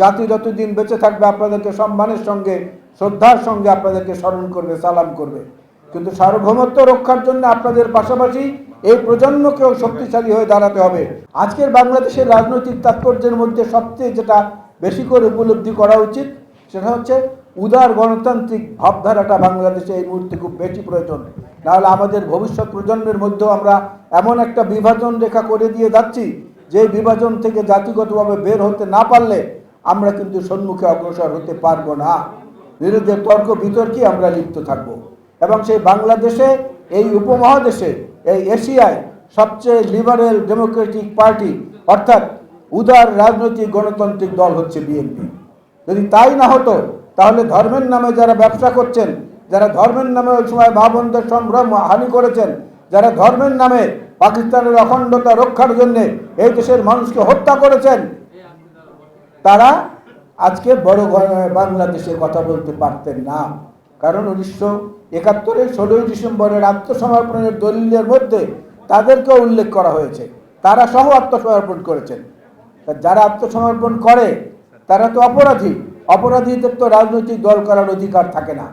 জাতি যতদিন বেঁচে থাকবে আপনাদেরকে সম্মানের সঙ্গে, শ্রদ্ধার সঙ্গে আপনাদেরকে স্মরণ করবে, সালাম করবে। কিন্তু সার্বভৌমত্ব রক্ষার জন্য আপনাদের পাশাপাশি এই প্রজন্মকেও শক্তিশালী হয়ে দাঁড়াতে হবে। আজকের বাংলাদেশের রাজনৈতিক তাৎপর্যের মধ্যে সবচেয়ে যেটা বেশি করে উপলব্ধি করা উচিত, সেটা হচ্ছে উদার গণতান্ত্রিক ভাবধারাটা বাংলাদেশে এই মুহূর্তে খুব বেশি প্রয়োজন। নাহলে আমাদের ভবিষ্যৎ প্রজন্মের মধ্যেও আমরা এমন একটা বিভাজন রেখা করে দিয়ে যাচ্ছি, যে বিভাজন থেকে জাতিগতভাবে বের হতে না পারলে আমরা কিন্তু সম্মুখে অগ্রসর হতে পারব না। বিরুদ্ধে তর্ক বিতর্কে আমরা লিপ্ত থাকব। এবং সেই বাংলাদেশে, এই উপমহাদেশে, এই এশিয়ায় সবচেয়ে লিবারেল ডেমোক্রেটিক পার্টি, অর্থাৎ উদার রাজনৈতিক গণতান্ত্রিক দল হচ্ছে বিএনপি। যদি তাই না হতো, তাহলে ধর্মের নামে যারা ব্যবসা করছেন, যারা ধর্মের নামে ওই সময় ভাবনদের সম্ভ্রম হানি করেছেন, যারা ধর্মের নামে পাকিস্তানের অখণ্ডতা রক্ষার জন্যে এই দেশের মানুষকে হত্যা করেছেন তারা আজকে বড় বাংলাদেশে কথা বলতে পারতেন না। কারণ উনিশশো একাত্তরের ষোলোই ডিসেম্বরের আত্মসমর্পণের দলিলের মধ্যে তাদেরকেও উল্লেখ করা হয়েছে। তারা সহ আত্মসমর্পণ করেছেন। যারা আত্মসমর্পণ করে, তারা তো অপরাধী। অপরাধীদের তো রাজনৈতিক দল করার অধিকার থাকে না।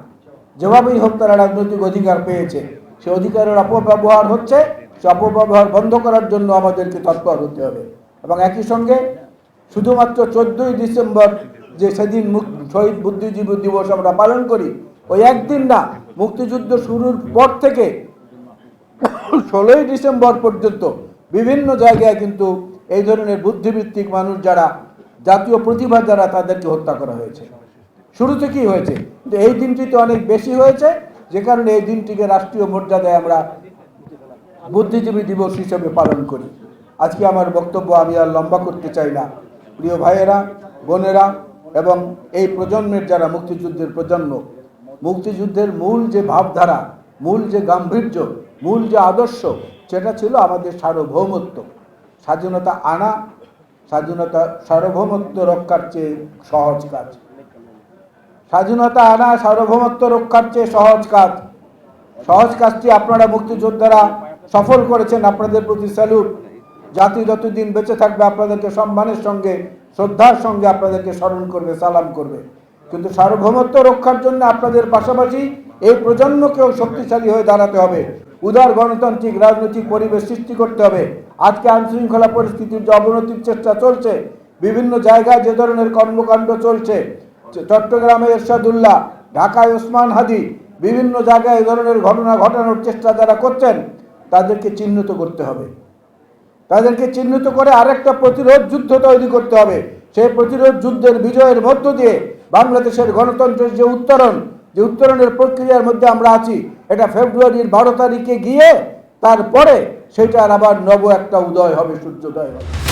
যেভাবেই হোক তারা রাজনৈতিক অধিকার পেয়েছে। সে অধিকারের অপব্যবহার হচ্ছে। সে অপব্যবহার বন্ধ করার জন্য আমাদেরকে তৎপর হতে হবে। এবং একই সঙ্গে শুধুমাত্র চোদ্দই ডিসেম্বর যে সেদিন শহীদ বুদ্ধিজীবী দিবস আমরা পালন করি, ওই একদিন না, মুক্তিযুদ্ধ শুরুর পর থেকে ষোলোই ডিসেম্বর পর্যন্ত বিভিন্ন জায়গায় কিন্তু এই ধরনের বুদ্ধিভিত্তিক মানুষ যারা, জাতীয় প্রতিভা যারা তাদেরকে হত্যা করা হয়েছে। শুরু থেকেই হয়েছে। কিন্তু এই দিনটিতে অনেক বেশি হয়েছে, যে কারণে এই দিনটিকে রাষ্ট্রীয় মর্যাদায় আমরা বুদ্ধিজীবী দিবস হিসেবে পালন করি। আজকে আমার বক্তব্য আমি আর লম্বা করতে চাই না। প্রিয় ভাইয়েরা, বোনেরা এবং এই প্রজন্মের যারা মুক্তিযুদ্ধের প্রজন্ম, মুক্তিযুদ্ধের মূল যে ভাবধারা, মূল যে গাম্ভীর্য, মূল যে আদর্শ, সেটা ছিল আমাদের সার্বভৌমত্ব। স্বাধীনতা আনা, স্বাধীনতা সার্বভৌমত্ব রক্ষার চেয়ে সহজ কাজ। স্বাধীনতা আনা, সার্বভৌমত্ব রক্ষার চেয়ে সহজ কাজ। সহজ কাজটি আপনারা মুক্তিযোদ্ধারা সফল করেছেন। আপনাদের প্রতি স্যালুট। জাতি যতদিন বেঁচে থাকবে, আপনাদেরকে সম্মানের সঙ্গে, শ্রদ্ধার সঙ্গে আপনাদেরকে স্মরণ করবে, সালাম করবে। কিন্তু সার্বভৌমত্ব রক্ষার জন্য আপনাদের পাশাপাশি এই প্রজন্মকেও শক্তিশালী হয়ে দাঁড়াতে হবে। উদার গণতান্ত্রিক, রাজনৈতিক পরিবেশ সৃষ্টি করতে হবে। আজকে আইনশৃঙ্খলা পরিস্থিতির যে অবনতির চেষ্টা চলছে, বিভিন্ন জায়গায় যে ধরনের কর্মকাণ্ড চলছে চট্টগ্রামে এরশাদুল্লাহ, ঢাকায় ওসমান হাদি, বিভিন্ন জায়গায় এ ধরনের ঘটনা ঘটানোর চেষ্টা যারা করছেন, তাদেরকে চিহ্নিত করতে হবে। তাদেরকে চিহ্নিত করে আরেকটা প্রতিরোধ যুদ্ধ তৈরি করতে হবে। সেই প্রতিরোধ যুদ্ধের বিজয়ের মধ্য দিয়ে বাংলাদেশের গণতন্ত্রের যে উত্তরণ, যে উত্তরণের প্রক্রিয়ার মধ্যে আমরা আছি, এটা ফেব্রুয়ারির বারো তারিখে গিয়ে তারপরে সেটার আবার নব একটা উদয় হবে, সূর্যোদয় হবে।